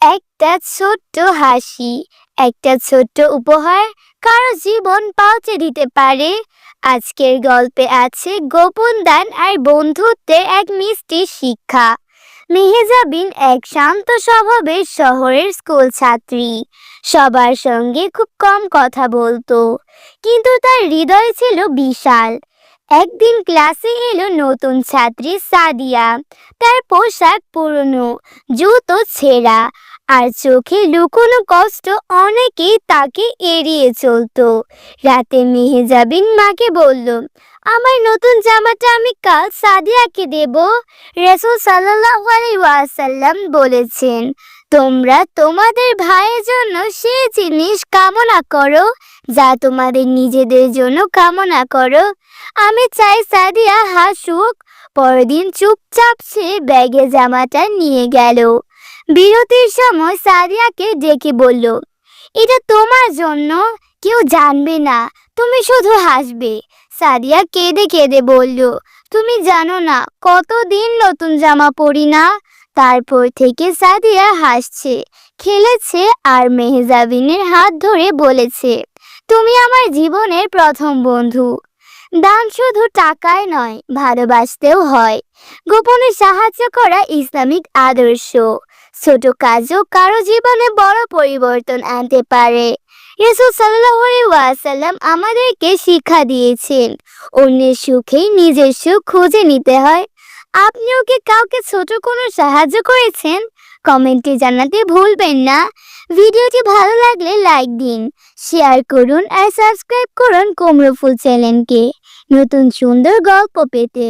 একটা ছোট্ট হাসি, একটা ছোট্ট উপহার কারও জীবন পাল্টে দিতে পারে। আজকের গল্পে আছে গোপন দান আর বন্ধুত্বের এক মিষ্টি শিক্ষা। মেহেজাবিন এক শান্ত স্বভাবের শহরের স্কুল ছাত্রী। সবার সঙ্গে খুব কম কথা বলতো, কিন্তু তার হৃদয় ছিল বিশাল। একদিন ক্লাসে এলো নতুন ছাত্রী সাদিয়া। তার পোশাক পুরনো, জুতো ছেঁড়া আর চোখে লুকোনো কষ্ট অনেকেই তাকে এড়িয়ে চলতো। রাতে মেহেজাবিন মাকে বলল, আমার নতুন জামাটা আমি কাল সাদিয়াকে দেব। রেসুল আলাইহি ওয়াসাল্লাম বলেছেন, তোমরা তোমাদের ভাইয়ের জন্য সেই জিনিস কামনা করো, যা তোমাদের নিজেদের জন্য কামনা করো। আমি চাই সাদিয়া হাসুক, পরদিন চুপচাপ সে ব্যাগে জামাটা নিয়ে গেল। বিরতির সময় সাদিয়াকে ডেকে বলল, এটা তোমার জন্য, কেউ জানবে না, তুমি শুধু হাসবে। সাদিয়া কেঁদে কেঁদে বলল, তুমি জানো না, কতদিন নতুন জামা পরি না? তারপর থেকে সাদিয়া হাসছে, খেলেছে আর মেহজাবিনের হাত ধরে বলেছে, তুমি আমার জীবনের প্রথম বন্ধু। দান শুধু টাকায় নয়, ভালোবাসতেও হয়। গোপনে সাহায্য করা ইসলামিক আদর্শ। ছোট কাজও কারও জীবনে বড় পরিবর্তন আনতে পারে। ইসুফ সাল্লাল্লাহু ওয়াসাল্লাম আমাদেরকে শিক্ষা দিয়েছেন, অন্যের সুখেই নিজের সুখ খুঁজে নিতে হয়। আপনিও কি কাউকে ছোট কোনো সাহায্য করেছেন? কমেন্টে জানাতে ভুলবেন না। ভিডিওটি ভালো লাগলে লাইক দিন, শেয়ার করুন আর সাবস্ক্রাইব করুন কুমড়ো ফুল চ্যানেলকে। নতুন সুন্দর গল্প পেতে।